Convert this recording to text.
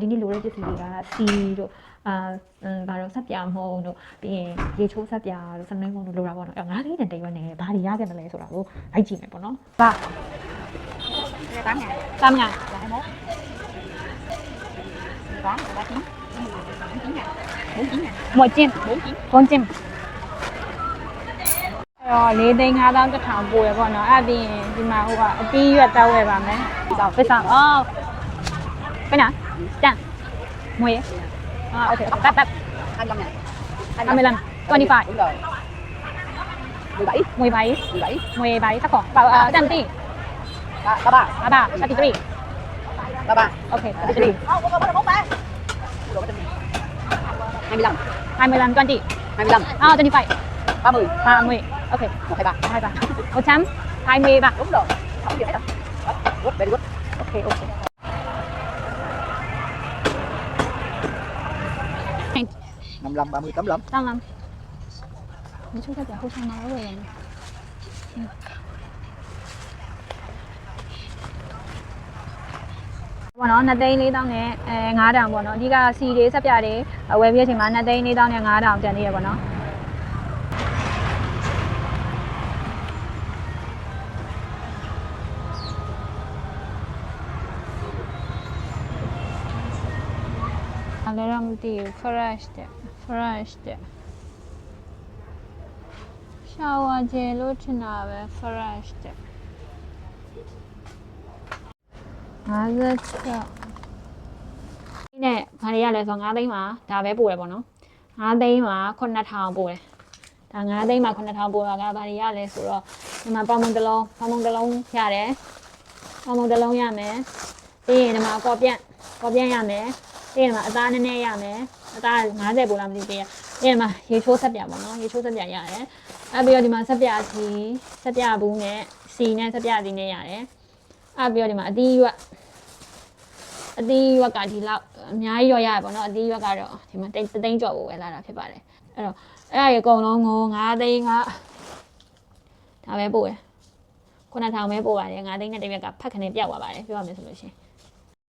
ဒီနေ့လိုတဲ့ပစ္စည်းတွေကစီတို့အာအမ်ဘာလို့ဆက်ပြမဟုတ်တို့ပြီးရင်ရေချိုးဆက်ပြတို့စနင်းမုံတို့လိုတာပေါ့နော်အဲ့ငါးလေးနဲ့တရွက်နဲ့ဘာတွေရခဲ့မလဲဆိုတာကိုလိုက်ကြည့်မယ်ပေါ့နော်ဘာ tám ngàn 3ငါ là hai mốt đó là ba chín bốn chín ngàn bốn chín ngàn မွကျင်း bốn chín ကွန်ကျင်းအဲ့တော့၄သိန်း5000တစ်ထောင်ပို့ရပေါ့နော်အဲ့ပြီးရင်ဒီမှာဟိုကအတီးရွက်တောက်ဝယ်ပါမယ်ပစ္စံအော်ဘယ်နာတ Dạ. Muối. À, ok. Đắp đắp. 25 ngàn. 25. 25. Đúng rồi. 17. 17. 17. 17. Tắt bỏ. Vào uh, Danti. 33. 33. 33. 33. Ok. 33. 25. 25. 20. 25. À, 25. 30. 30. Ok. 123. 123. 123. Đúng rồi. 55 30 85 85 Nói chung các bạn không sao nói về ừ. Bọn nó nát đây lên tao nghe ngá đảo bọn nó đi ra xì đế, sắp ra đấy ở web kia chỉ mà nát đây lên đâu nè ngã đảo chẳng đi bọn nó ဆက်ပြတွေဝယ်ပြည့်ချိန်မှာ2သိန်း4000နဲ့9000ကျန်သေးရပေါ့နော်အဲ့လည်းမသိဘူး fresh တဲ့ fresh တဲ့ shower gel လို့ထင်တာပဲ fresh တဲ့56ဒီနဲ့ဘာတွေရလဲဆိုတော့9သိန်းမှာဒါပဲပို့ရပေါ့နော်9သိန်းမှာ9000ပို့တယ်ဒါ9သိန်းမှာ9000ပို့တာကဘာတွေရလဲဆိုတော့ဒီမှာပေါင်မုံတစ်လုံးပေါင်မုံတစ်လုံးရတယ်ပေါင်မုံတစ်လုံးရမယ်ပြီးရင်ဒီမှာကော်ပြန့်ကော်ပြန့်ရမယ် ပြီးရင်ဒီမှာအသားနည်းနည်းရမယ်အသား50ပို့လားမသိသေးဘူးပြီးရင်ဒီမှာရေချိုးဆက်ပြပေါ့နော်ရေချိုးဆက်ပြရတယ်အဲ့ပြီးတော့ဒီမှာဆက်ပြစီဆက်ပြဘူးနဲ့စီနဲ့ဆက်ပြစီနဲ့ရတယ်အဲ့ပြီးတော့ဒီမှာအသီးရွက်အသီးရွက်ကဒီလောက်အများကြီးရောရတယ်ပေါ့နော်အသီးရွက်ကတော့ဒီမှာတိတ်သိန်းကျော်ပို့ပဲလာတာဖြစ်ပါတယ်အဲ့တော့အဲ့ဒါရေအကုန်လုံးကို9သိန်းကဒါပဲပို့ရယ်9000ပဲပို့ပါတယ်9သိန်းနဲ့တစ်ရက်ကဖက်ခနဲ့ပြောက်သွားပါတယ်ပြောရမယ်ဆိုလို့ရှိရင်